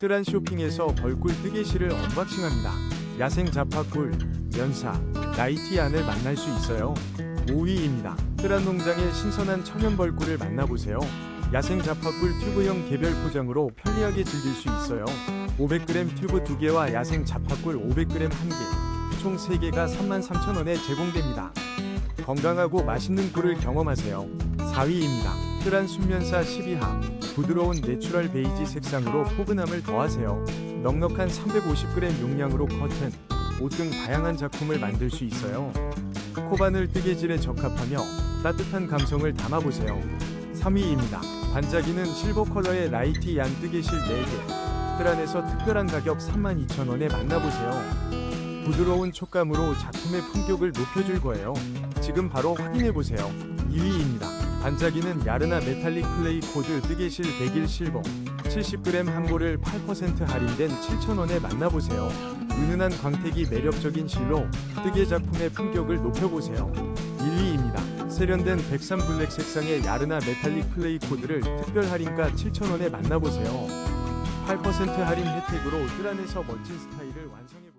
뜨란 쇼핑에서 벌꿀 뜨개실을 언박싱합니다. 야생 자파꿀, 연사, 나이티 안을 만날 수 있어요. 5위입니다. 뜨란 농장의 신선한 천연 벌꿀을 만나보세요. 야생 자파꿀 튜브형 개별 포장으로 편리하게 즐길 수 있어요. 500g 튜브 2개와 야생 자파꿀 500g 1개, 총 3개가 33,000원에 제공됩니다. 건강하고 맛있는 꿀을 경험하세요. 4위입니다. 뜨란 순면사 12합 부드러운 내추럴 베이지 색상으로 포근함을 더하세요. 넉넉한 350g 용량으로 커튼, 옷 등 다양한 작품을 만들 수 있어요. 코바늘 뜨개질에 적합하며 따뜻한 감성을 담아보세요. 3위입니다. 반짝이는 실버 컬러의 라이티 양 뜨개실 4개. 뜨란에서 특별한 가격 32,000원에 만나보세요. 부드러운 촉감으로 작품의 품격을 높여줄 거예요. 지금 바로 확인해보세요. 2위입니다. 반짝이는 야르나 메탈릭 플레이 코드 뜨개실 100일 실버 70g 한 볼을 8% 할인된 7,000원에 만나보세요. 은은한 광택이 매력적인 실로 뜨개 작품의 품격을 높여보세요. 1위입니다. 세련된 103 블랙 색상의 야르나 메탈릭 플레이 코드를 특별 할인가 7,000원에 만나보세요. 8% 할인 혜택으로 뜨란에서 멋진 스타일을 완성해보세요.